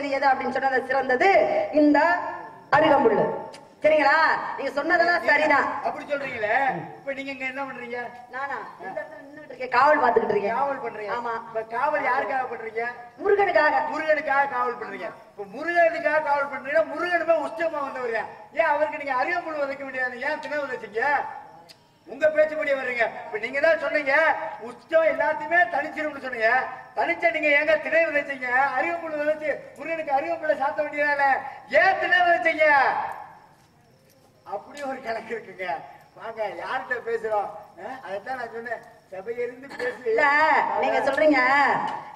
தணிக்கக்கூடியது எது அப்படின்னு சிறந்தது. இந்த அருகம்புல்லு. சரிங்களா? நீங்க சொன்னதெல்லாம் சரிதான். அப்படி சொல்றீங்களே? இப்ப நீங்க இங்க என்ன பண்றீங்க? நானா? காவல் பார்த்துக்கிட்டு இருக்கேன். காவல் பண்றீங்க. ஆமா. இப்ப காவல் யாருக்காக பண்றீங்க? முருகனுக்காக. முருகனுக்காக காவல் பண்றீங்க. இப்ப முருகனுக்காக காவல் பண்றீங்கன்னா முருகனுமே உஷ்டமா வந்தவர். ஏன் அவருக்கு நீங்க அரியமுள் உதைக்க முடியாது? ஏன் திணை உதைச்சீங்க உங்க பேச்சுப்படி வர்றீங்க. இப்ப நீங்க தான் சொன்னீங்க உச்சம் எல்லாத்தையுமே தனிச்சிரும்னு சொன்னீங்க. தனிச்ச நீங்க ஏங்க திணை விதைச்சீங்க அரியமுள் விதைச்சு முருகனுக்கு அரியமுள்ள சாத்த வேண்டியதால ஏன் திணை விதைச்சீங்க அப்படி ஒரு கணக்கு இருக்குங்க. வாங்க யார்கிட்ட பேசுறோம்? அதைத்தான் நான் சொன்னேன். நீங்க சொல்றீங்க.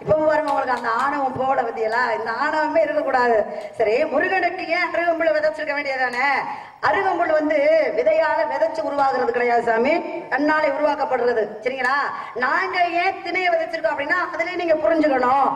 இப்ப பாருங்க உங்களுக்கு அந்த ஆணவம் போட பத்தியலா இந்த ஆணவமே இருக்கக்கூடாது. சரி முருகனுக்கு ஏன் அருகம்புள்ள விதைச்சிருக்க வேண்டியதானே அருகம்புல் வந்து விதையால விதைச்சு உருவாகிறது கிடையாது சாமி. கண்ணாலே உருவாக்கப்படுறது. சரிங்களா? நாங்க ஏன் திணைய விதைச்சிருக்கோம் அப்படின்னா அதுலயே நீங்க புரிஞ்சுக்கணும்.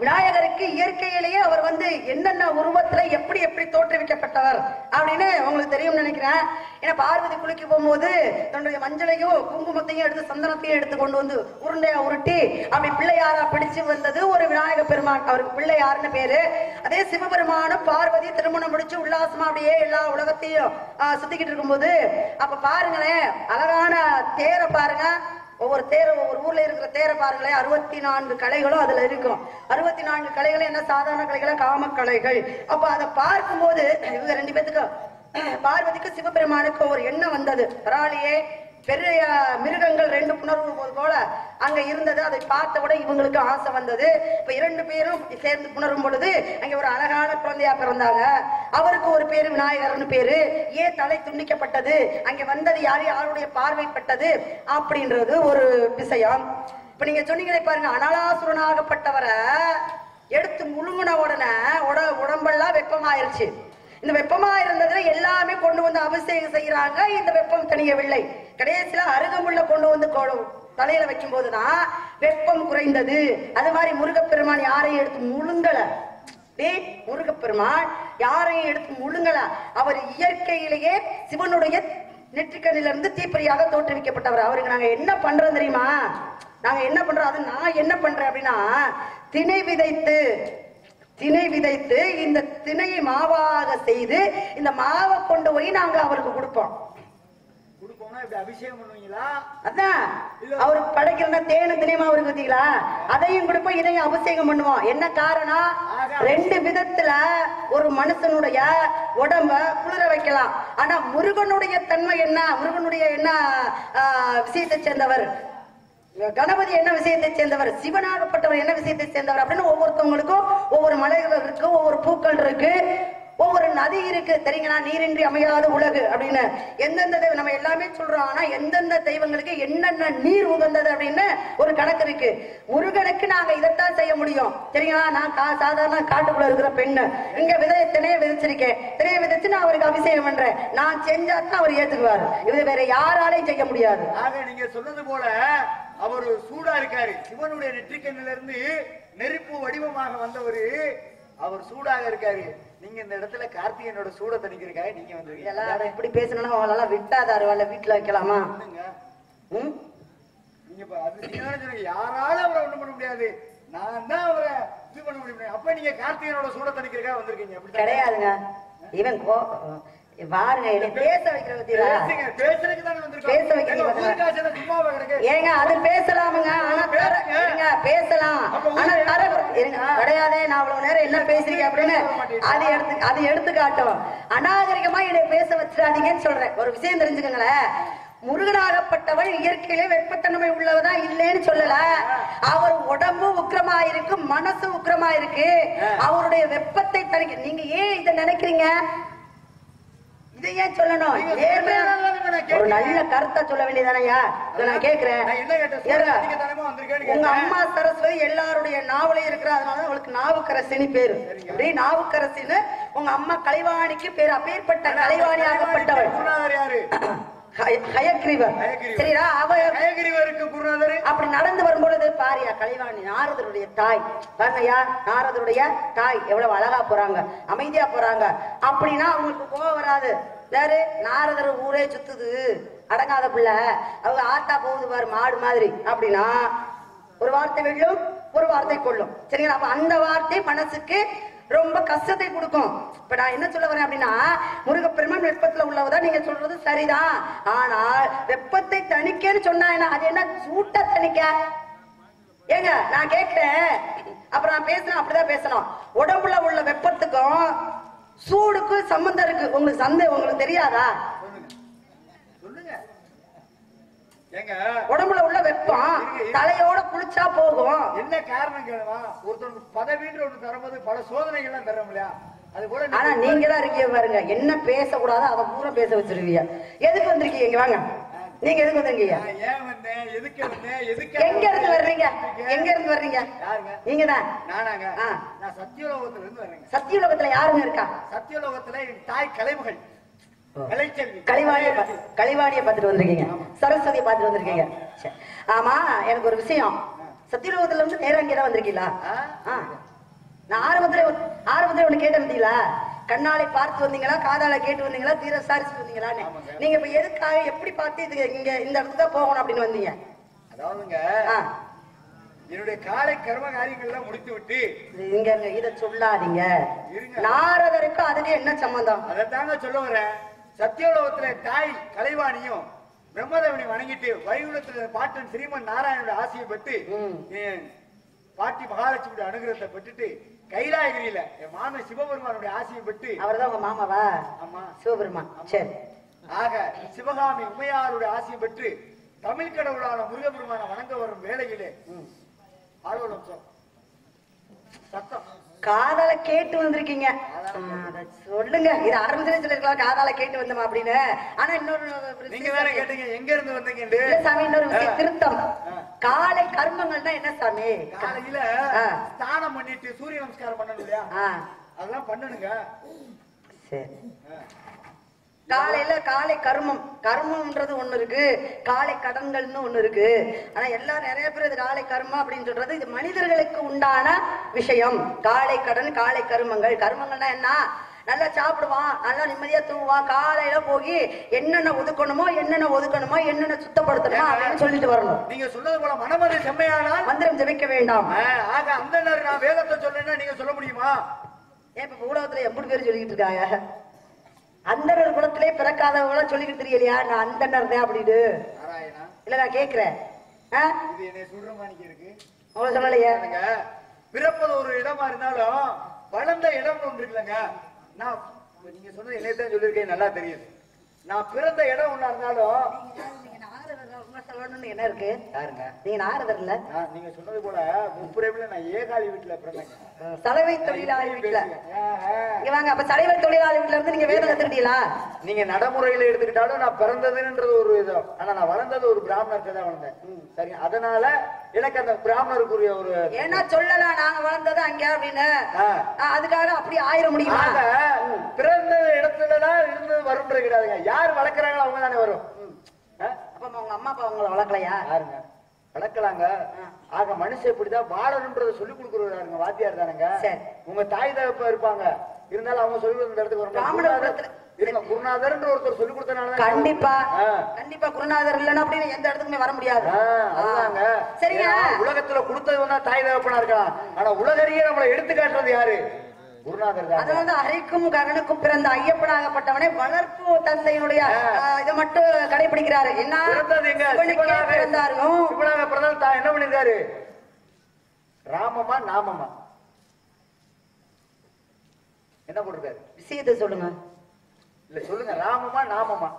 விநாயகருக்கு இயற்கையிலேயே அவர் வந்து என்னென்ன உருவத்துல எப்படி எப்படி தோற்றுவிக்கப்பட்டவர் அப்படின்னு உங்களுக்கு தெரியும் நினைக்கிறேன். ஏன்னா பார்வதி குளிக்க போகும்போது தன்னுடைய மஞ்சளையும் குங்குமத்தையும் எடுத்து சந்தனத்தையும் எடுத்து கொண்டு வந்து உருண்டையா உருட்டி அப்படி பிள்ளையாரா பிடிச்சு வந்தது ஒரு விநாயக பெருமான். அவருக்கு பிள்ளையாருன்னு பேரு? அதே சிவபெருமானும் பார்வதி திருமணம் முடிச்சு உல்லாசமா அப்படியே எல்லா உலகத்தையும் சுத்திக்கிட்டு இருக்கும்போது அப்ப பாருங்களேன் அழகான தேரை பாருங்க. ஒவ்வொரு தேர ஒவ்வொரு ஊர்ல இருக்கிற தேரை பாருங்களேன் அறுபத்தி நான்கு கலைகளும் அதுல இருக்கும். அறுபத்தி நான்கு கலைகளும் என்ன? சாதாரண கலைகளா? காம கலைகள். அப்ப அதை பார்க்கும்போது இவங்க ரெண்டு பேத்துக்கும் பார்வதிக்கு சிவபெருமானுக்கு ஒரு எண்ணம் வந்தது. பரவாயில்லையே பெரிய மிருகங்கள் ரெண்டு புணர்வு போல அங்க இருந்தது. அதை பார்த்த விட இவங்களுக்கு ஆசை வந்தது. இப்ப இரண்டு பேரும் சேர்ந்து புணரும் பொழுது அங்க ஒரு அழகான குழந்தையா பிறந்தாங்க. அவருக்கு ஒரு பேரு விநாயகர்னு பேரு. ஏன் தலை துண்டிக்கப்பட்டது. அங்க வந்தது யார்? யாருடைய பார்வைப்பட்டது அப்படின்றது ஒரு விஷயம். இப்ப நீங்க சொன்னீங்களே பாருங்க அனலாசுரனாகப்பட்டவரை எடுத்து முழுங்கின உடனே உட உடம்பெல்லாம் வெப்பமாயிருச்சு. இந்த வெப்பமா இருந்ததுல எல்லாமே கொண்டு வந்து அபிஷேகம் செய்யறாங்க இந்த வெப்பம் தணியவில்லை கடைசியில அருகமுள்ள கொண்டு வந்து கொ- தலையில வைக்கும் போதுதான் வெப்பம் குறைந்தது. அது மாதிரி முருகப்பெருமான் யாரையும் எடுத்து முழுங்கல. டேய், முருகப்பெருமான் யாரையும் எடுத்து முழுங்கல. அவர் இயற்கையிலேயே சிவனுடைய நெற்றிக்கண்ணில இருந்து தோற்றுவிக்கப்பட்டவர். அவருக்கு நாங்க என்ன பண்றோம் தெரியுமா? நாங்க என்ன பண்றோம்? அது நான் என்ன பண்றேன் அப்படின்னா திணை விதைத்து திணை விதைத்து இந்த திணையை மாவாக செய்து இந்த மாவை கொண்டு போய் நாங்க அவருக்கு கொடுப்போம். இப்படி அபிஷேகம் பண்ணுவீங்களா? அதான் அவருக்கு படைக்கிறனா தேனு திணையமா அவருக்கு பார்த்தீங்களா அதையும் கொடுப்போம் இதையும் அபிஷேகம் பண்ணுவோம். என்ன காரணம் ரெண்டு விதத்துல ஒரு மனுஷனுடைய உடம்ப குளிர வைக்கலாம். ஆனா முருகனுடைய தன்மை என்ன? முருகனுடைய என்ன விஷயத்தை சேர்ந்தவர்? கணபதி என்ன விஷயத்தை சேர்ந்தவர்? சிவனாகப்பட்டவர் என்ன விஷயத்தை சேர்ந்தவர்? அப்படின்னு ஒவ்வொருத்தவங்களுக்கும் ஒவ்வொரு மலைகள் இருக்கு ஒவ்வொரு பூக்கள் இருக்கு. ஒவ்வொரு நதி இருக்கு. தெரியுங்களா? நீரின்றி அமையாத உலகு அப்படின்னு. எந்தெந்த தெய்வம் நம்ம எல்லாமே சொல்றோம். ஆனா எந்தெந்த தெய்வங்களுக்கு என்னென்ன நீர் உகந்தது அப்படின்னு ஒரு கணக்கு இருக்கு. முருகனுக்கு நாங்க இதைத்தான் செய்ய முடியும். சரிங்களா நான் கா- சாதாரண காட்டுக்குள்ள இருக்கிற பெண்ணு. இங்க விதை திணைய விதைச்சிருக்கேன். திணைய விதைச்சு நான் அவருக்கு அபிஷேகம் பண்றேன். நான் செஞ்சா தான் அவர் ஏத்துக்குவாரு. இது வேற யாராலையும் செய்ய முடியாது. ஆக நீங்க சொன்னது போல அவர் சூடா இருக்காரு. சிவனுடைய நெற்றிக்கண்ணில இருந்து நெருப்பு வடிவமாக வந்தவரு அவர் சூடாக இருக்காரு. நீங்க இந்த இடத்துல கார்த்திகேயனோட சூட தணிக்கிறதுக்காக நீங்க வந்திருக்கீங்க. இதெல்லாம் இப்படி பேசணும்னா அவளெல்லாம் விட்டாதாரு வரல வீட்டுல வைக்கலாமா? நீங்க அது நீங்க யாராலும் அவரை ஒண்ணும் பண்ண முடியாது. நான் தான் அவரை இது பண்ண முடியும். அப்ப நீங்க கார்த்திகேயனோட சூட தணிக்கிறதுக்காக வந்திருக்கீங்க. அப்படி கிடையாதுங்க. இவன் கோ பாருங்க என்னை பேச வைக்கிற பத்தியா? பேசுங்க பேசுறதுக்கு தானே வந்திருக்கோம். பேச ஏங்க அது பேசலாமுங்க. ஆனா தர இருங்க பேசலாம். ஆனா தர இருங்க கிடையாதே நான் அவ்வளவு நேரம் என்ன பேசுறீங்க அப்படின்னு அது எடுத்து அது எடுத்து காட்டும் அநாகரிகமா என்னை பேச வச்சிடாதீங்கன்னு சொல்றேன். ஒரு விஷயம் தெரிஞ்சுக்கங்களேன். முருகனாகப்பட்டவள் இயற்கையிலே வெப்பத்தன்மை உள்ளவதா இல்லைன்னு சொல்லல. அவர் உடம்பு உக்கிரமா இருக்கு மனசு உக்கிரமா இருக்கு. அவருடைய வெப்பத்தை தணிக்க நீங்க ஏன் இதை நினைக்கிறீங்க? இதை ஏன் சொல்லணும் ஒரு. நல்ல கருத்தை சொல்ல வேண்டியதானயா நான் கேக்குறேன் உங்க. அம்மா சரஸ்வதி எல்லாருடைய நாவலையும் இருக்கிற அதனால அவளுக்கு நாவுக்கரசின்னு பேரு. அப்படி நாவுக்கரசின்னு உங்க அம்மா கலைவாணிக்கு பேரு. அப்பேற்பட்ட ஹய- ஹயக்ரீவர். ஹயக்ரீவர். சரிடா அவ ஹயகிரிவருக்கு குருநாதர் அப்படி நடந்து வரும்பொழுது பாரியா கலைவாணி நாரதருடைய தாய். பாருங்கய்யா நாரதருடைய தாய். எவ்வளவு அழகா போறாங்க. அமைதியா போறாங்க. அப்படின்னா அவங்களுக்கு கோவம் வராது. வேறு நாரதர் ஊரே சுத்துது. அடங்காத பிள்ளை. அவங்க ஆத்தா போகுது பாரு மாடு மாதிரி. அப்படின்னா ஒரு வார்த்தை வெள்ளும் ஒரு வார்த்தை கொள்ளும் சரிங்களா? அப்ப அந்த வார்த்தை மனசுக்கு ரொம்ப கஷ்டத்தை கொடுக்கும். இப்ப நான் என்ன சொல்ல வரேன் அப்படின்னா முருகப்பெருமான் வெப்பத்துல உள்ளவதான் நீங்க சொல்றது சரிதான். ஆனால் வெப்பத்தை தணிக்கன்னு சொன்னா என்ன? அது என்ன சூட்ட தணிக்க? ஏங்க நான் கேட்கிறேன் அப்புறம் நான் பேசுறேன் அப்படிதான் பேசணும் உடம்புல உள்ள வெப்பத்துக்கும் சூடுக்கும் சம்பந்தம் இருக்கு. உங்களுக்கு சந்தேகம் உங்களுக்கு தெரியாதா? ஏங்க? உடம்புல உள்ள வெப்பம் தலையோட குளிச்சா போகும். என்ன காரணம் கேளுவா ஒருத்தனுக்கு பதவின்ற ஒண்ணு தரும்போது பல சோதனைகள்லாம் தரோம் இல்லையா அது போல ஆனா நீங்க தான் இருக்கீங்க பாருங்க. என்ன பேசக்கூடாதோ அதை பூரா பேச வச்சிருவீங்க. எதுக்கு வந்திருக்கீங்க வாங்க. நீங்க எதுக்கு வந்திருக்கீங்க? ஏன் வந்தேன்? எதுக்கு வந்தேன்? எதுக்கு எங்க இருந்து வர்றீங்க? எங்க இருந்து வர்றீங்க? யாருங்க? நீங்க தான். நானாங்க. நான் சத்தியலோகத்துல இருந்து வரேங்க சத்தியுலகத்துல யாருங்க இருக்கா? சத்தியலோகத்துல என் தாய் கலைமகள். கலிவாணிய கலிவாணிய பார்த்துட்டு வந்திருக்கீங்க. சரஸ்வதியை பார்த்துட்டு வந்திருக்கீங்க. ஆமா எனக்கு ஒரு விஷயம். சத்தியுலகத்துல இருந்து நேரம் தான் வந்திருக்கீங்களா. நான் ஆரம்பத்துல ஆரம்பத்துல ஒண்ணு கேட்டு வந்தீங்களா கண்ணாலை பார்த்து வந்தீங்களா? காதால கேட்டு வந்தீங்களா? தீர விசாரிச்சுட்டு வந்தீங்களான்னு. நீங்க இப்ப எதுக்காக எப்படி பார்த்து இது இங்க இந்த இடத்துக்கு தான் போகணும் அப்படின்னு வந்தீங்க? அதாவதுங்க. என்னுடைய காலை கர்ம காரியங்கள்லாம் முடித்து விட்டு இது இங்க இத சொல்லாதீங்க. நாரதருக்கும் அதுக்கு என்ன சம்பந்தம்? அதைத்தாங்க சொல்ல வரேன் சத்தியோலோகத்துல தாய் கலைவாணியும் பிரம்மதேவனை வணங்கிட்டு வைகுலத்துல பாட்டன் ஸ்ரீமன் நாராயணோட ஆசையை. என் பாட்டி மகாலட்சுமியோட அனுகிரகத்தை பெற்றுட்டு கைலாயகிரியில என் மாமன் சிவபெருமானுடைய ஆசையை பெற்று அவர்தான் உங்க மாமாவா? ஆமா. சிவபெருமான். சரி. ஆக சிவகாமி உமையாருடைய ஆசையை பெற்று தமிழ் கடவுளான முருகபெருமான வணங்க வரும் வேளையிலே சொல் சத்தம். காதால கேட்டு வந்திருக்கீங்க. சொல்லுங்க. இது ஆரம்பத்துல சொல்லிருக்கலாம் காதால கேட்டு வந்தோமா அப்படின்னு? ஆனா இன்னொரு நீங்க வேற கேட்டீங்க. எங்க இருந்து வந்தீங்கன்னு இல்ல சாமி இன்னொரு. திருத்தம். காலை கர்மங்கள்னா என்ன சாமி? காலையில. ஸ்நானம் பண்ணிட்டு சூரிய நமஸ்காரம் பண்ணணும் இல்லையா? அதெல்லாம் பண்ணணுங்க சரி. காலையில காலை கர்மம். கர்மம்ன்றது ஒண்ணு இருக்கு. காலை கடன்கள்னு ஒண்ணு இருக்கு. ஆனா எல்லாரும் நிறைய பேர் இது காலை கர்மம் அப்படின்னு சொல்றது இது மனிதர்களுக்கு உண்டான விஷயம். காலை கடன் காலை கர்மங்கள். கர்மங்கள்னா என்ன? நல்லா சாப்பிடுவான் நல்லா நிம்மதியா தூங்குவான். காலையில போய் என்னென்ன ஒதுக்கணுமோ என்னென்ன ஒதுக்கணுமோ என்னென்ன சுத்தப்படுத்தணுமோ அப்படின்னு சொல்லிட்டு வரணும். நீங்க சொன்னது போல மனமது செம்மையானால் மந்திரம் ஜெபிக்க வேண்டாம். ஆக அந்த நேரம் நான் வேதத்தை சொல்றேன்னா நீங்க சொல்ல முடியுமா? ஏன் இப்ப ஊடகத்துல எப்படி பேர் சொல்லிக்கிட்டு இருக்காங்க? அந்தனர் குலத்திலே பிறக்காதவங்கள சொல்லிக்கிட்டு தெரியலையா? நான் அந்தனர் தான் அப்படின்னு. இல்ல நான் கேக்குறேன். உங்களை சொல்லலையே? பிறப்பது ஒரு இடமா இருந்தாலும் வளர்ந்த இடம் ஒன்று இருக்குல்லங்க. நான் நீங்க சொன்னது என்னை தான் சொல்லியிருக்கேன் நல்லா தெரியுது. நான் பிறந்த இடம் ஒண்ணா இருந்தாலும் சொல்லணும்னு என்ன இருக்கு? யாருங்க? நீங்க நாரதர் இல்ல? நீங்க சொன்னது போல முப்புரேபில நான் ஏகாலி வீட்டுல பிறந்தேங்க. சலவை தொழிலாளி வீட்டுல. இங்க வாங்க அப்ப சலவை தொழிலாளி வீட்டுல இருந்து நீங்க வேதம் கத்துக்கிட்டீங்களா நீங்க நடைமுறையில எடுத்துக்கிட்டாலும் நான் பிறந்ததுன்றது ஒரு இது. ஆனா நான் வளர்ந்தது ஒரு பிராமணருக்கு தான் வளர்ந்தேன். சரி அதனால எனக்கு அந்த பிராமணருக்குரிய ஒரு ஏன்னா சொல்லலாம் நாங்க வளர்ந்தது அங்க அப்படின்னு. அதுக்காக அப்படி ஆயிர முடியுமா? பிறந்த இடத்துலதான் இருந்தது வரும்ன்றது கிடையாதுங்க யார் வளர்க்குறாங்களோ அவங்க தானே வரும். உங்க அம்மா அப்பா உங்களை வளர்க்கலையா? யாருங்க? வளர்க்கலாங்க. ஆக மனுஷன் இப்படிதான் வாழணும்ன்றத சொல்லி கொடுக்குறது யாருங்க வாத்தியார் தானுங்க. உங்க தாய் தகப்ப இருப்பாங்க. இருந்தாலும் அவங்க சொல்லி கொடுத்த இடத்துக்கு குலத்துல- இருங்க குருநாதர்ன்ற ஒருத்தர் சொல்லி கொடுத்தனால கண்டிப்பா. கண்டிப்பா குருநாதர் இல்லைன்னா அப்படின்னு எந்த இடத்துக்குமே வர முடியாது. சரிங்க. உலகத்துல கொடுத்தது வந்தா தாய் தகப்பனா இருக்கலாம். ஆனா உலகறியே நம்மளை எடுத்து காட்டுறது யாரு? தான்? ஹரிக்கும் கரனுக்கும் பிறந்த ஐயப்பனாகப்பட்டவனே வளர்ப்பு தந்தையினுடைய இதை மட்டும் கடைபிடிக்கிறாரு. என்ன? என்ன பண்ணிருக்காரு ராமமா நாமமா? என்ன போட்டிருக்காரு? விஷயத்தை சொல்லுங்க. இல்ல சொல்லுங்க. ராமமா நாமமா?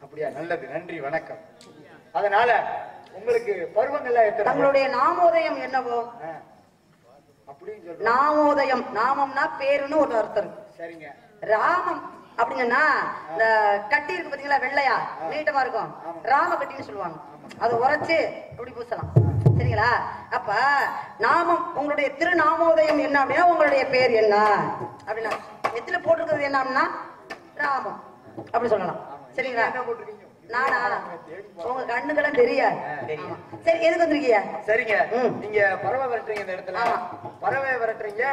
அப்படியா? நல்லது. நன்றி வணக்கம். அதனால உங்களுக்கு பருவங்கள்லாம் தங்களுடைய நாமோதயம் என்னவோ? நாமோதயம் நாமம்னா பேருன்னு ஒரு அர்த்தம். சரிங்க. ராமம் அப்படிங்கன்னா இந்த கட்டி இருக்கு பாத்தீங்களா வெள்ளையா? நீட்டமா இருக்கும். ராம கட்டின்னு சொல்லுவாங்க. அதை உரைச்சு இப்படி பூசலாம். சரிங்களா? அப்ப நாமம் உங்களுடைய திருநாமோதயம் என்ன அப்படின்னா உங்களுடைய பேர் என்ன? அப்படின்னா எத்துல போட்டிருக்கிறது என்ன அப்படின்னா ராமம். அப்படி சொல்லலாம். சரிங்களா? நானா? உங்க கண்ணுக்கெல்லாம் தெரியாது. சரி எதுக்கு வந்திருக்கீங்க? சரிங்க. நீங்க விரட்டுறீங்க இந்த இடத்துல. பறவை விரட்டுறீங்க.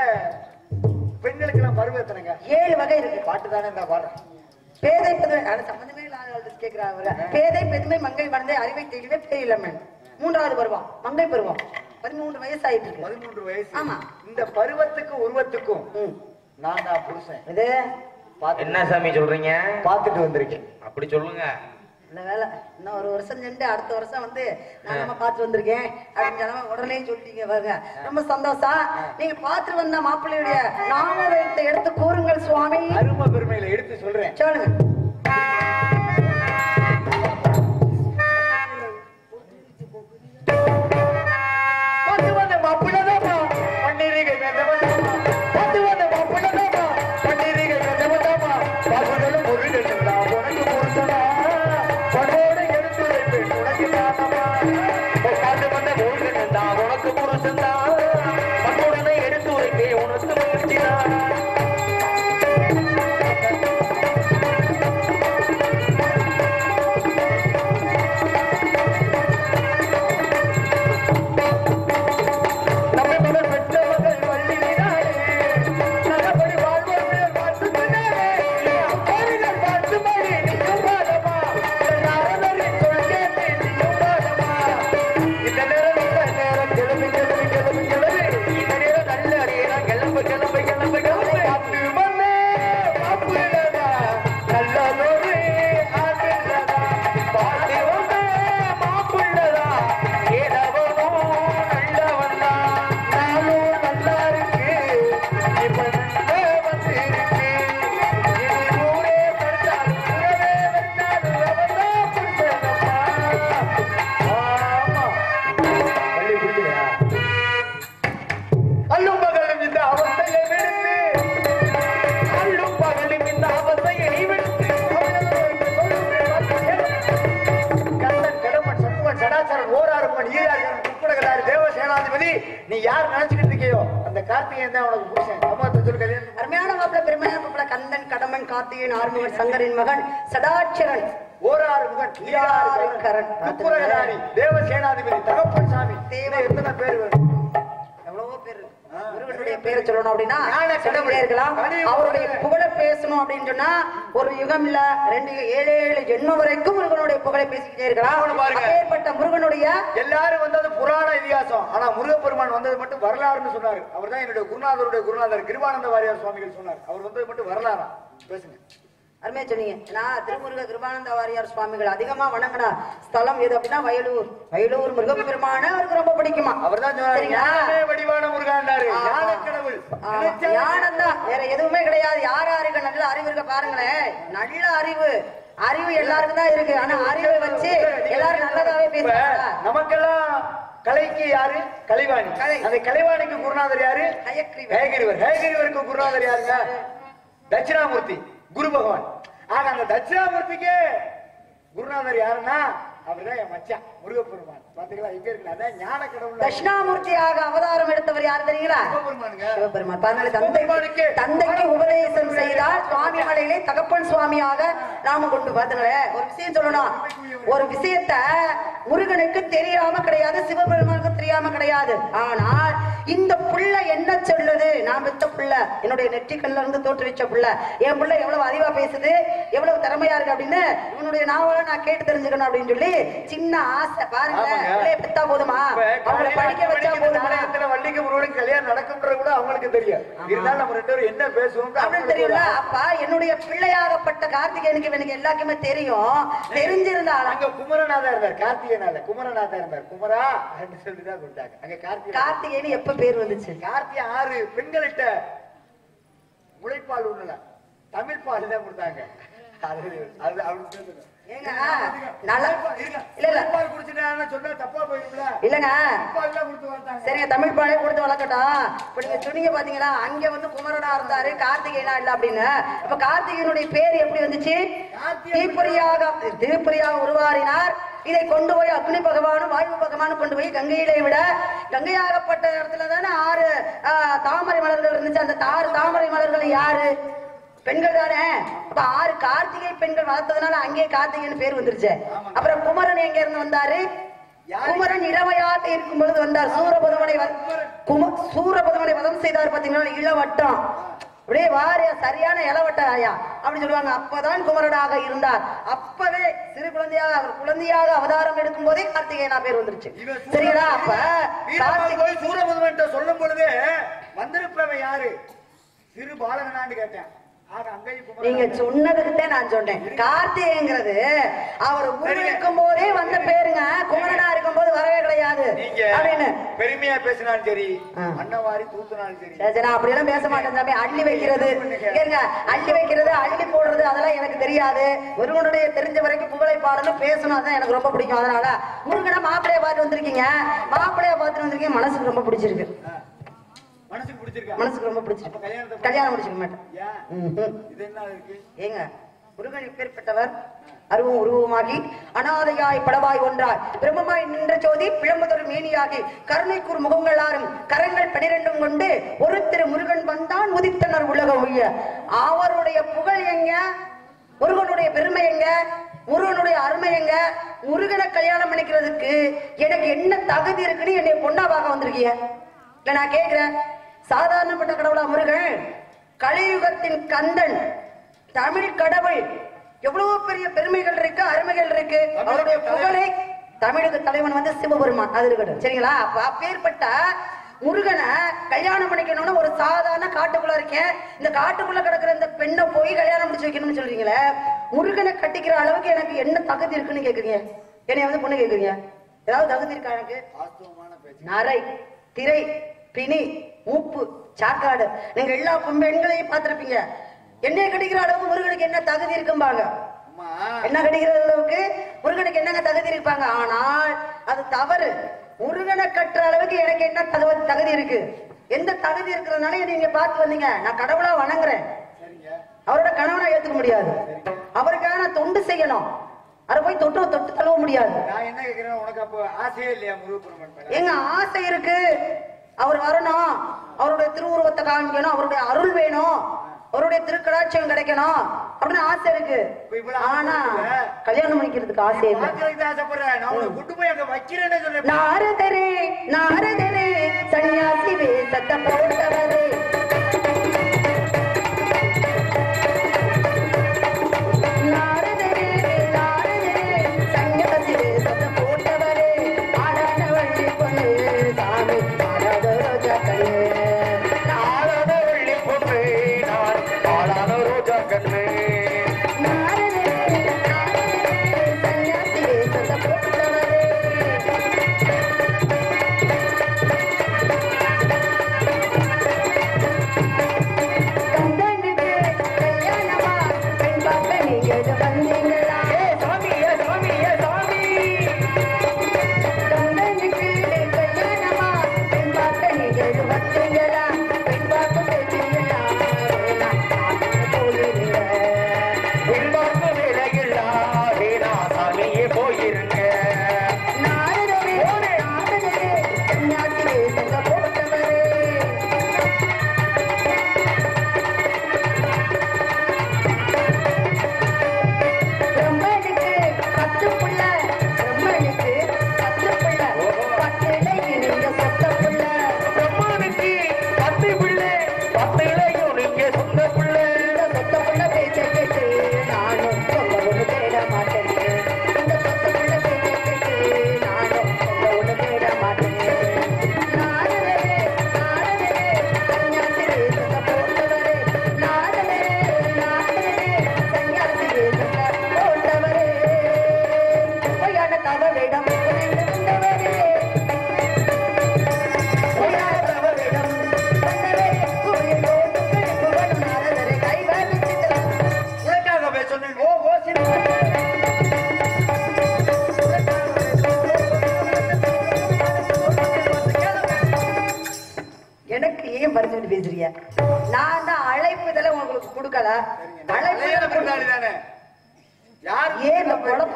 பெண்களுக்கு எல்லாம் பருவ எத்தனைங்க ஏழு வகை இருக்கு. பாட்டு தானே இந்த பாடுறேன் பேதை பதவி அது சம்பந்தமே இல்லாத ஆளு. கேக்குறாங்க பேதை பெருமை மங்கை மறந்தே அறிவை தெளிவே பேரிலமன் மூன்றாவது பருவம் மங்கை பருவம். பதிமூன்று வயசு ஆயிட்டு இருக்கு பதிமூன்று வயசு. ஆமா. இந்த பருவத்துக்கு உருவத்துக்கும். நான் தான் புருஷன். இது? என்ன சாமி சொல்றீங்க? பார்த்துட்டு வந்திருக்கேன். அப்படி சொல்லுங்க. நல்ல வேலை. இன்னும் ஒரு வருஷம் சென்று அடுத்த வருஷம் வந்து நான் நம்ம பார்த்து வந்திருக்கேன் அப்படின்னு சொல்லாம உடனே சொல்லிட்டீங்க பாருங்க. ரொம்ப சந்தோஷம். நீங்க பார்த்து வந்த மாப்பிள்ளையுடைய நாமதத்தை எடுத்து கூறுங்கள் சுவாமி. அருமை பெருமையில எடுத்து சொல்றேன். சொல்லுங்க. ஈராறு கரண். குக்குடகலாரி தேவ சேனாதிபதி தகப்பன் சாமி தேவ எத்தனை பேர் வேணும் எவ்வளவோ பேர் இருக்கு. முருகனுடைய பேரை சொல்லணும் அப்படின்னா ஞான கடவுள். சொல்லிக்கிட்டே இருக்கலாம் கலியுகம். அவருடைய புகழை பேசணும் அப்படின்னு சொன்னா ஒரு யுகம் இல்ல ரெண்டு ஏழு ஏழு ஜென்மம் வரைக்கும் முருகனுடைய புகழை பேசிக்கிட்டே இருக்கலாம். அப்பேற்பட்ட முருகனுடைய எல்லாரும் வந்தது புராண இதிகாசம். ஆனா முருகப்பெருமான் வந்தது மட்டும் வரலாறுன்னு சொன்னாரு. அவர் தான் என்னுடைய குருநாதருடைய குருநாதர் கிருபானந்த வாரியார் சுவாமிகள் சொன்னார். அவர் வந்தது மட்டும் வரலாறா? பேசுங்க. அருமையா சொன்னீங்க. நான் திருமுருக கிருபானந்த வாரியார் சுவாமிகள் அதிகமா வணங்கின ஸ்தலம் எது அப்படின்னா வயலூர். வயலூர் முருகப்பெருமான அவருக்கு ரொம்ப பிடிக்குமா? அவர் தான் வடிவான முருகாண்டாரு வேற எதுவுமே கிடையாது. யார் யாருக்கு நல்ல அறிவு இருக்க பாருங்களேன். நல்ல அறிவு. அறிவு எல்லாருக்கும் தான் இருக்கு. ஆனா அறிவை வச்சு எல்லாரும் நல்லதாவே பேசுறாங்க நமக்கெல்லாம் கலைக்கு யாரு? கலைவாணி. கலை. அந்த கலைவாணிக்கு குருநாதர் யாரு? ஹயக்ரீவர். ஹேகிரிவர் ஹேகிரிவருக்கு குருநாதர் யாருங்க? தட்சிணாமூர்த்தி. குரு பகவான். ஆக அந்த தட்சிணாமூர்த்திக்கு குருநாதர் யாருன்னா அவர்தான் என் மச்சான் முருகப்பெருமான். பாத்தீங்களா? எங்க இருக்கு அதான் ஞான கடவுள் தட்சிணாமூர்த்தியாக அவதாரம் எடுத்தவர் யார் தெரியுங்களா? சிவபெருமான். சிவபெருமானுக்கு தந்தைக்கு உபதேசம் செய்தால் சுவாமி மலையிலே தகப்பன் சுவாமியாக நாம கொண்டு பாத்துங்களேன் ஒரு விஷயம் சொல்லணும் ஒரு விஷயத்த முருகனுக்கு தெரியாம கிடையாது சிவபெருமானுக்கு தெரியாம கிடையாது. ஆனால் இந்த புள்ள என்ன சொல்லுது? நான் பெத்த புள்ள. என்னுடைய நெற்றிக்கல்ல இருந்து தோற்றுவிச்ச புள்ள. என் புள்ள எவ்வளவு அறிவா பேசுது? எவ்வளவு திறமையா இருக்கு அப்படின்னு இவனுடைய நாவலை நான் கேட்டு தெரிஞ்சுக்கணும் அப்படின்னு சொல்லி சின்ன ஆசை பாருங்க ஆமாங்க. பிள்ளைய பெத்தா போதுமா? இப்ப அவங்களை காலையில படிக்க அஞ்சு வச்சா மணிக்கு இந்த போதுமா? நாடகத்துல வள்ளிக்கு முருகனுக்கு கல்யாணம் நடக்கும்ன்றது கூட அவங்களுக்கு தெரியும் இருந்தாலும் நம்ம ரெண்டு பேரும் என்ன பேசுவோம் அப்படின்னு தெரியும்ல? அப்பா என்னுடைய பிள்ளையாகப்பட்ட கார்த்திகேயனுக்கு எனக்கு எல்லாருக்குமே தெரியும். தெரிஞ்சிருந்தாலும். அங்க குமரநாதா இருந்தார் கார்த்திகேயநாதர் குமரநாதா இருந்தார். குமரா அப்படின்னு சொல்லிட்டு தான் கொடுத்தாங்க அங்க கார்த்திகை கார்த்திகேயன் எப்ப பேர் வந்துச்சு? கார்த்திகை ஆறு பெண்கள்கிட்ட முளைப்பால் ஒண்ணுல தமிழ் பால் தான் கொடுத்தாங்க. அது அது அப்படின்னு தமிழ் பாலே கொடுத்து வளர்க்கட்டும். இப்ப நீங்க சொன்னீங்க பாத்தீங்களா அங்க வந்து குமரனா இருந்தாரு கார்த்திகேயனா இல்ல அப்படின்னு. அப்ப கார்த்திகேயனுடைய பேர் எப்படி வந்துச்சு? தீப்பொறியாக தீப்பொறியாக உருவாறினார். இதை கொண்டு போய் அக்னி பகவானும் வாயு பகவானும் கொண்டு போய் கங்கையிலே விட கங்கையாகப்பட்ட இடத்துல தானே ஆறு தாமரை மலர்கள் இருந்துச்சு. அந்த ஆறு தாமரை மலர்கள் யாரு? பெண்கள் தானே? அப்ப ஆறு கார்த்திகை பெண்கள் வளர்த்ததுனால அங்கேயே கார்த்திகைன்னு பேர் வந்துருச்சு. அப்புறம் குமரன் எங்க இருந்து வந்தாரு? குமரன் இளமையாக இருக்கும் பொழுது வந்தார். சூரபதுமனை வ- கும சூரபதுமனை வதம் செய்தார் பாத்தீங்கன்னா இளவட்டம். அப்படியே வாரிய சரியான இளவட்ட ஆயா அப்படின்னு சொல்லுவாங்க. அப்பதான் குமரனாக இருந்தார். அப்பவே சிறு குழந்தையாக அவர் குழந்தையாக அவதாரம் எடுக்கும் போதே கார்த்திகேயனா பேர் வந்துருச்சு. சரிங்களா? அப்ப சூரபதுமன்ட்ட சொல்லும் பொழுது வந்திருப்பவன் யாரு? சிறு பாலகனான்னு கேட்டேன். நீங்க வந்தார். சொன்னதுக்கு நான் சொன்னேன் கார்த்திகைங்கிறது அவர் சரிங்க. இருக்கும் போதே வந்த பேருங்க. குமரனா இருக்கும் போது வரவே கிடையாது. அப்படின்னு. பெருமையா பேசினாலும் சரி ஆ. அன்னவாரி தூத்துனாலும் சரி. சரி, நான் அப்படியெல்லாம் பேச மாட்டேன் சாமி. அள்ளி வைக்கிறது. கேளுங்க. அள்ளி வைக்கிறது அள்ளி போடுறது அதெல்லாம் எனக்கு தெரியாது. ஒருவனுடைய தெரிஞ்ச வரைக்கும் புகழை பாடணும் பேசணும். அதான் எனக்கு ரொம்ப பிடிக்கும். அதனால முருகனை மாப்பிளைய பார்த்து வந்திருக்கீங்க. மாப்பிளைய பார்த்துட்டு வந்திருக்கீங்க. மனசுக்கு ரொம்ப பிடிச்சிருக்கு. மனசுக்கு பிடிச்சிருக்கா? மனசுக்கு ரொம்ப பிடிச்சிருக்கு. கல்யாணத்தை கல்யாணம் முடிச்சுக்க மாட்டேன். ஏன்? ம்ஹும். இது என்ன இருக்கு? ஏங்க முருகன் இப்பேற்பட்டவர் அருவம் உருவமாகி அனாதையாய் படவாய் ஒன்றாய் பிரம்மமாய் நின்ற ஜோதி பிளம்புதொரு மேனியாகி கருணைக்கூர் முகங்களாரும் கரங்கள் பனிரெண்டும் கொண்டு ஒரு திரு முருகன் வந்தான் உதித்தனர் உலக உய்ய. அவருடைய புகழ் எங்க? முருகனுடைய பெருமை எங்க? முருகனுடைய அருமை எங்க? முருகனை கல்யாணம் பண்ணிக்கிறதுக்கு எனக்கு என்ன தகுதி இருக்குன்னு என்னை பொண்ணா பார்க்க வந்திருக்கீங்க. இல்ல நான் கேக்குறேன். சாதாரணப்பட்ட கடவுளா முருகன்? கலியுகத்தின் கந்தன். தமிழ் கடவுள். எவ்வளவு பெரிய பெருமைகள் இருக்கு அருமைகள் இருக்கு. அவருடைய புகழை தமிழுக்கு தலைவன் வந்து சிவபெருமான். அது இருக்கட்டும். சரிங்களா? அப்ப அப்பேற்பட்ட முருகனை கல்யாணம் பண்ணிக்கணும்னு ஒரு சாதாரண காட்டுக்குள்ள இருக்கேன். இந்த காட்டுக்குள்ள கிடக்குற இந்த பெண்ணை போய் கல்யாணம் முடிச்சு வைக்கணும்னு சொல்றீங்களே? முருகனை கட்டிக்கிற அளவுக்கு எனக்கு என்ன தகுதி இருக்குன்னு கேக்குறீங்க? என்னைய வந்து பொண்ணு கேக்குறீங்க? ஏதாவது தகுதி இருக்கா எனக்கு? நரை திரை. பிணி மூப்பு சாக்காடு. நீங்க எல்லா பெண் பெண்களையும் பார்த்திருப்பீங்க. என்னைய கடிக்கிற அளவு முருகனுக்கு என்ன தகுதி இருக்கும்பாங்க? என்ன கடிக்கிற அளவுக்கு முருகனுக்கு என்னங்க தகுதி இருப்பாங்க? ஆனால் அது தவறு. முருகனை கட்டுற அளவுக்கு எனக்கு என்ன தகுதி தகுதி இருக்கு? எந்த தகுதி இருக்கிறதுனால நீங்க பார்த்து வந்தீங்க? நான் கடவுளா வணங்குறேன். அவரோட கணவனை ஏத்துக்க முடியாது. அவருக்காக நான் தொண்டு செய்யணும். அவரை போய் தொட்டு தொட்டு தழுவ முடியாது. நான் என்ன கேக்குறேன் உனக்கு அப்போ ஆசையே இல்லையா முருகப்பெருமான் மேல? எங்க ஆசை இருக்கு. அவர் வரணும். அவருடைய திருவுருவத்தை காமிக்கணும் அவருடைய அருள் வேணும். அவருடைய திருக்கடாட்சியம் கிடைக்கணும். அப்படின்னு ஆசை இருக்கு. ஆனா? கல்யாணம் பண்ணிக்கிறதுக்கு ஆசை இல்லை. நாரதரே நாரதரே சன்னியாசி வேஷத்தை போட்டவரே.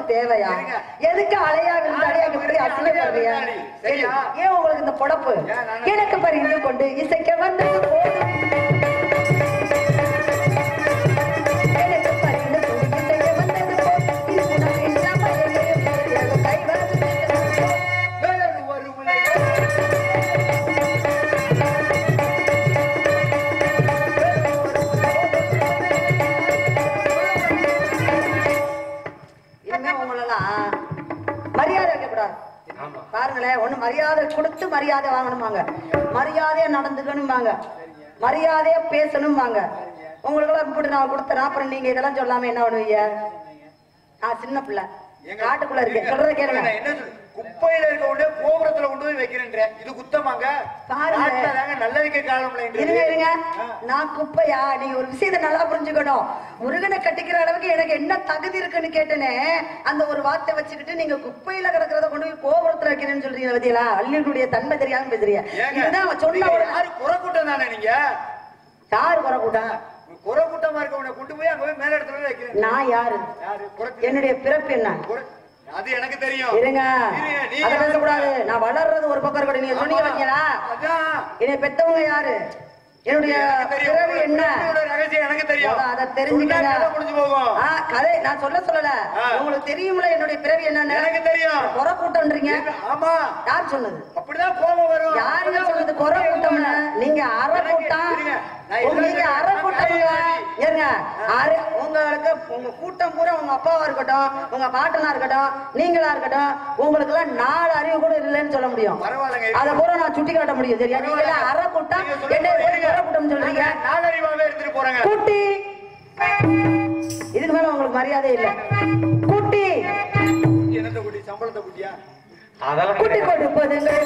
தேவையா. எதுக்கு அலையா சரியா? ஏன் உங்களுக்கு இந்த நானு- எனக்கு பறிந்து கொண்டு இசைக்க வந்தது மரியாதை வாங்கணுமாங்க மரியாதையா நடந்துக்கணுமாங்க மரியாதையா பேசணுமாங்க உங்களுக்கெல்லாம் இப்படி நான் கொடுத்தேன். அப்புறம் நீங்க இதெல்லாம் சொல்லாம என்ன பண்ணுவீங்க? நான் சின்ன பிள்ளை. காட்டுக்குள்ள இருக்கேன். சொல்றத கேளுங்க? குப்பையில இருக்க கொண்டு கோபுரத்துல கொண்டு போய் வைக்கிறேன் இது குத்தமாங்க? பாருங்க. நாட்டுல தாங்க நல்ல வைக்க காலம்ல. இருங்க இருங்க. நான் குப்பையா? நீங்க ஒரு விஷயத்தை நல்லா புரிஞ்சுக்கணும். முருகனை கட்டிக்கிற அளவுக்கு எனக்கு என்ன தகுதி இருக்குன்னு கேட்டேனே அந்த ஒரு வார்த்தை வச்சுக்கிட்டு நீங்க குப்பையில கிடக்கிறத கொண்டு போய் கோபுரத்துல வைக்கிறேன்னு சொல்றீங்க பத்தியலா அள்ளினுடைய தன்மை தெரியாம பேசுறீங்க. இதுதான் அவன் சொன்ன உடனே யாரு? குறை கூட்டம் தானே நீங்க? யாரு குறை கூட்டம் குறை கூட்டமா இருக்கவனை கொண்டு போய் அங்க போய் மேல இடத்துல வைக்கிறேன். நான் யாரு? என்னுடைய பிறப்பு என்ன? அது எனக்கு தெரியும். இருங்க. அதை பேசக்கூடாது நான் வளர்றது ஒரு பக்கம் இருக்கட்டும். நீங்க சொன்னீங்க பாத்தீங்களா? என்னை பெத்தவங்க யாரு? என்னுடைய. பிறவி என்ன? உங்களோட ரகசியம் எனக்கு தெரியும். அதை தெரிஞ்சுக்கங்க. முடிஞ்சு போகும்? கதை நான் சொல்ல சொல்லல. உங்களுக்கு தெரியும்ல என்னுடைய பிறவி என்னன்னு? எனக்கு தெரியும். குறை கூட்டம்ன்றீங்க. ஆமா. யார் சொன்னது? அப்படிதான் கோபம் வரும். யாருங்க சொன்னது? குறை கூட்டம்னு? நீங்க அரை கூட்டம். உங்களுக்கு உங்க கூட்டம் பூரா உங்க அப்பாவா இருக்கட்டும் உங்க பாட்டனா இருக்கட்டும் நீங்களா இருக்கட்டும் உங்களுக்கு எல்லாம் நாலு அறிவு கூட இல்லைன்னு சொல்ல முடியும். அத பூரா நான் சுட்டி காட்ட முடியும். சரியா? நீங்க அரை கூட்டம் என்ன கூட்டம் சொல்றீங்க? நாங்க நாலறிவாவே எடுத்துட்டு போறாங்க. குட்டி. இதுக்கு மேல உங்களுக்கு மரியாதை இல்ல. குட்டி. என்னத்த குட்டி? சம்பளத்தை குட்டியா? அதெல்லாம் குட்டி கிடையாது. கொடுப்பதுங்கள்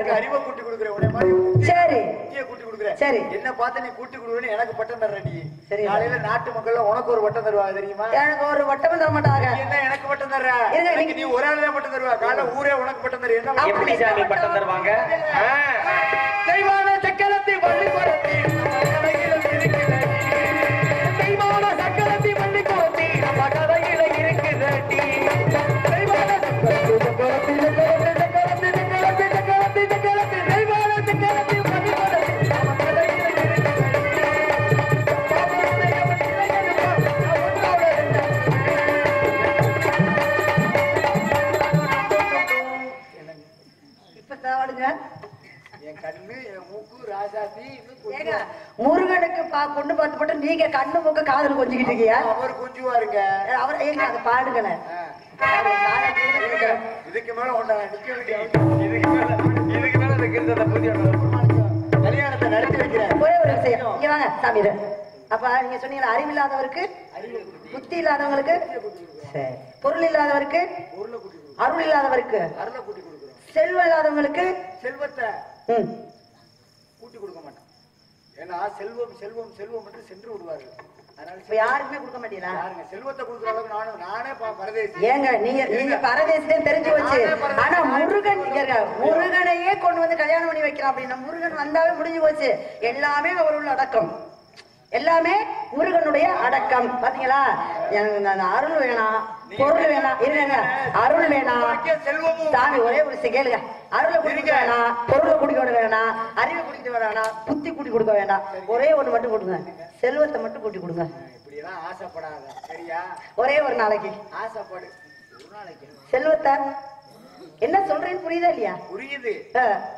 இருக்கு அறிவை கூட்டி கொடுக்குற உன்னை மாதிரி சரி. புத்தியை கூட்டி கொடுக்குற. சரி. என்ன பார்த்து நீ கூட்டி கொடுக்குறேன்னு எனக்கு பட்டம் தர்ற நீ. சரி. காலையில நாட்டு மக்கள் உனக்கு ஒரு பட்டம் தருவாங்க தெரியுமா? எனக்கு ஒரு வட்டமும் தர மாட்டாங்க. என்ன எனக்கு பட்டம் தர்ற? எனக்கு நீ ஒரு ஆள் தான் பட்டம் தருவா. காலைல ஊரே உனக்கு பட்டம் தரு. என்ன அப்படி எப்படி சாமி பட்டம் தருவாங்க. தெய்வான சக்கரத்தை வள்ளி கொரத்தி ஏங்க முருகனுக்கு பா கொண்டு பார்த்து போட்டு நீங்க கண்ணு மூக்க காதல் கொஞ்சிக்கிட்டு இருக்கியா அவர் கொஞ்சுவாருங்க அவர் ஏங்க அதை பாடுங்களேன் ஆ. அவர் காலை கீழே வைக்கிறேன். இதுக்கு மேல ஒண்ணா நிக்க வேண்டிய இதுக்கு மேல இதுக்கு மேல இந்த கிருத்தத்தை புதிய கல்யாணத்தை நடத்தி வைக்கிறேன் ஒரே ஒரு விஷயம் இங்க வாங்க சாமி இரு. அப்ப நீங்க சொன்னீங்களா அறிவில்லாதவருக்கு புத்தி இல்லாதவங்களுக்கு சரி பொருள் இல்லாதவருக்கு அருள் இல்லாதவருக்கு செல்வம் இல்லாதவங்களுக்கு செல்வத்தை. கூட்டி கொடுக்க மாட்டோம் ஏன்னா செல்வம் செல்வம் செல்வம் என்று சென்று விடுவார்கள். இப்ப யாருக்குமே கொடுக்க மாட்டீங்களா? யாருங்க? செல்வத்தை கொடுக்குற அளவுக்கு நானும் நானே ப- பரதேசி. ஏங்க நீங்க நீங்க தெரிஞ்சு வச்சு ஆனா முருகன் முருகனையே கொண்டு வந்து கல்யாணம் பண்ணி வைக்கிறான் அப்படின்னா முருகன் வந்தாவே முடிஞ்சு போச்சு. எல்லாமே அவருள்ள அடக்கம். எல்லாமே முருகனுடைய அடக்கம். பாத்தீங்களா? எனக்கு அந்த அருள் வேணாம். பொருள் வேணாம் இருங்க அருள் வேணாம் சாமி ஒரே ஒரு கேளுங்க. அருளை குடிக்க வேணாம் பொருளை குடிக்க வேணாம் அறிவை குடிக்க வேணாம் புத்தி கூட்டி கொடுக்க வேண்டாம் ஒரே ஒண்ணு மட்டும் கொடுங்க செல்வத்தை மட்டும் கூட்டி கொடுங்க. ஆசைப்படாத சரியா ஒரே ஒரு நாளைக்கு. ஆசைப்படு செல்வத்தை என்ன சொல்றேன்னு புரியுதா இல்லையா? புரியுது.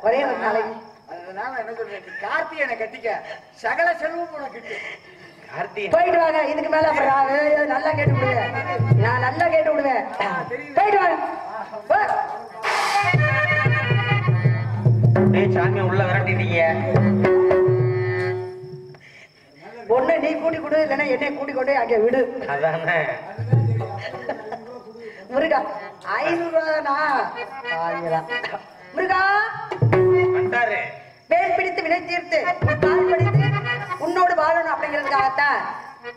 ஒரே ஒரு நாளைக்கு. அதனால என்ன சொல்றேன் கார்த்திகனை கட்டிக்க சகல செல்வம் உனக்கு போயிட்டு வாங்க இதுக்கு மேல அப்புறம் நல்லா கேட்டு விடுவேன் நான் நல்லா கேட்டு விடுவேன் போயிட்டு வாங்க. சாமி உள்ள விரட்டிட்டீங்க. ஒண்ணு நீ கூட்டி கொடு இல்லைன்னா என்னை கூட்டி கொண்டு அங்க விடு. அதானே. முருகா ஐநூறு ரூபாய்னா முருகா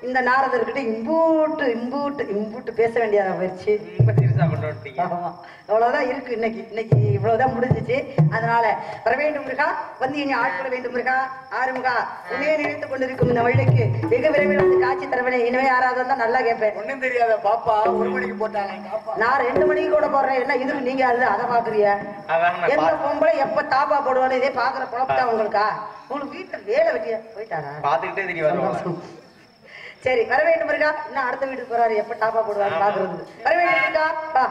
இந்த நாரதர்கிட்ட இம்பூட்டு இம்பூட்டு இம்பூட்டு பேச வேண்டியதா போயிடுச்சு ரொம்ப சீரியஸா கொண்டு வந்துட்டீங்க. ஆமா. அவ்வளவுதான் இருக்கு இன்னைக்கு. இன்னைக்கு இவ்வளவுதான் முடிஞ்சிச்சு. அதனால வர வேண்டும் இருக்கா வந்து இனி ஆட்கொள்ள வேண்டும் இருக்கா ஆறுமுகா உன்னையே நினைத்துக் கொண்டிருக்கும் இந்த வழிக்கு வெகு விரைவில் வந்து காட்சி தரவனே. இனிமே யாராவது வந்தா நல்லா கேட்பேன். ஒண்ணும் தெரியாத பாப்பா ஒரு மணிக்கு போட்டாங்க. நான் ரெண்டு மணிக்கு கூட போடுறேன். என்ன இதுக்கு நீங்க அது அதை பாக்குறிய நான் எந்த பொம்பளை எப்ப தாப்பா போடுவானு இதே பாக்குற குழப்பம் உங்களுக்கா? உங்களுக்கு வீட்டுல வேலை வெட்டியா? போயிட்டாரா பாத்துக்கிட்டே தெரிய வருவாங்க சந்தோஷம். சரி வர வேண்டும் இன்னும் அடுத்த வீட்டுக்கு போறாரு. எப்ப டாப்பா போடுவாரு? பாக்குறது வர வேண்டும் பா